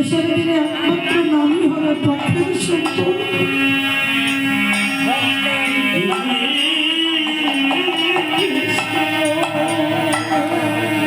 শেষের দিনে একমাত্র নামই হলো সত্য